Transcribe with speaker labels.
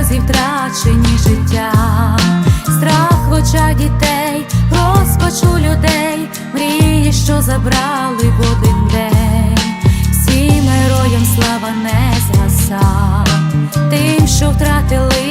Speaker 1: Ріки втрачені життя, страх в очах дітей, розпачу людей, мрії, що забрали в один день, всім героям слава не згаса, тим, що втратили